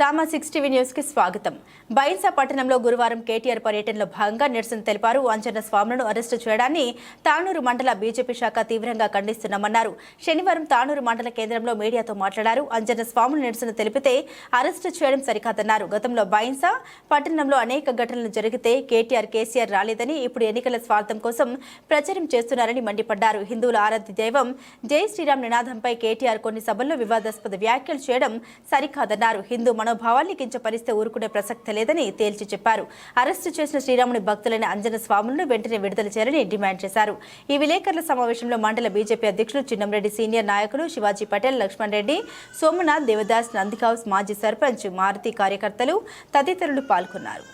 సామా six TV న్యూస్కి స్వాగతం. బైన్సా పట్టణంలో గురువారం కేటీఆర్ పర్యటనలో భాగంగా నిరసన తెలిపారు. అంజన్న స్వాములను అరెస్టు చేయడాన్ని తానూరు మండల బీజేపీ శాఖ తీవ్రంగా ఖండిస్తున్నామన్నారు. శనివారం తానూరు మండల కేంద్రంలో మీడియాతో మాట్లాడారు. అంజన్న స్వాములు నిరసన తెలిపితే అరెస్టు చేయడం సరికాదన్నారు. గతంలో బైన్సా పట్టణంలో అనేక ఘటనలు జరిగితే కేటీఆర్ కేసీఆర్ రాలేదని ఇప్పుడు ఎన్నికల స్వార్థం కోసం ప్రచారం చేస్తున్నారని మండిపడ్డారు. హిందువుల ఆరాధ్య దైవం జై శ్రీరామ్ నినాదంపై కేటీఆర్ కొన్ని సభల్లో వివాదాస్పద వ్యాఖ్యలు చేయడం సరికాదన్నారు. హిందూ మనోభావాల్ని కించపరిస్తే ఊరుకునే ప్రసక్తి లేదని తేల్చి చెప్పారు. అరెస్టు చేసిన శ్రీరాముని భక్తులైన అంజన స్వాములను వెంటనే విడుదల చేయాలని డిమాండ్ చేశారు. ఈ విలేకరుల సమావేశంలో మండల బీజేపీ అధ్యక్షులు చిన్నంరెడ్డి సీనియర్ నాయకులు శివాజీ పటేల్ లక్ష్మణ్ రెడ్డి సోమనాథ్ దేవదాస్ నందిహౌస్ మాజీ సర్పంచ్ మారుతి కార్యకర్తలు తదితరులు పాల్గొన్నారు.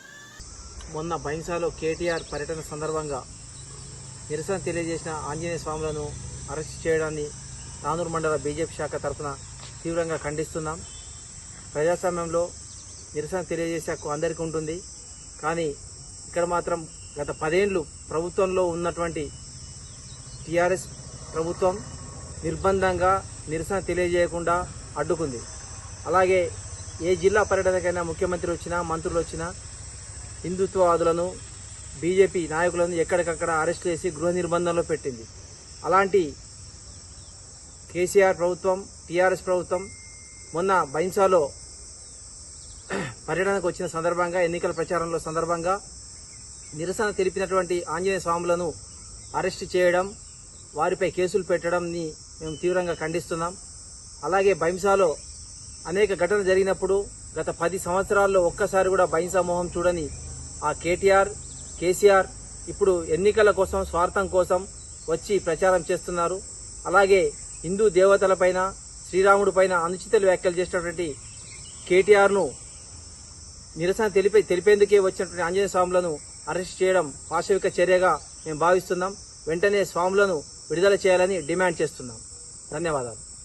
మొన్న బైంసాలో కేటీఆర్ పర్యటన సందర్భంగా నిరసన తెలియజేసిన ఆంజనేయ స్వాములను అరెస్ట్ చేయడాన్ని తానూరు మండల బీజేపీ శాఖ తరఫున తీవ్రంగా ఖండిస్తున్నాం. ప్రజాస్వామ్యంలో నిరసన తెలియజేసే హక్కు అందరికీ ఉంటుంది. కానీ ఇక్కడ మాత్రం గత పదేళ్ళు ప్రభుత్వంలో ఉన్నటువంటి టీఆర్ఎస్ ప్రభుత్వం నిర్బంధంగా నిరసన తెలియజేయకుండా అడ్డుకుంది. అలాగే ఏ జిల్లా పర్యటనకైనా ముఖ్యమంత్రి వచ్చినా మంత్రులు వచ్చినా హిందుత్వవాదులను బీజేపీ నాయకులను ఎక్కడికక్కడ అరెస్ట్ చేసి గృహ నిర్బంధంలో పెట్టింది. అలాంటి కేసీఆర్ ప్రభుత్వం టీఆర్ఎస్ ప్రభుత్వం మొన్న బైన్సాలో పర్యటనకు వచ్చిన సందర్భంగా ఎన్నికల ప్రచారంలో సందర్భంగా నిరసన తెలిపినటువంటి ఆంజనేయ స్వాములను అరెస్ట్ చేయడం వారిపై కేసులు పెట్టడంని మేము తీవ్రంగా ఖండిస్తున్నాం. అలాగే బైంసాలో అనేక ఘటనలు జరిగినప్పుడు గత పది సంవత్సరాల్లో ఒక్కసారి కూడా బైంసా మోహం చూడని ఆ కేటీఆర్ కేసీఆర్ ఇప్పుడు ఎన్నికల కోసం స్వార్థం కోసం వచ్చి ప్రచారం చేస్తున్నారు. అలాగే హిందూ దేవతలపైన శ్రీరాముడి పైన వ్యాఖ్యలు చేసినటువంటి కేటీఆర్ను నిరసన తెలిపే తెలిపేందుకే వచ్చినటువంటి ఆంజనేయ స్వాములను అరెస్ట్ చేయడం పాశవిక చర్యగా మేము భావిస్తున్నాం. వెంటనే స్వాములను విడుదల చేయాలని డిమాండ్ చేస్తున్నాం. ధన్యవాదాలు.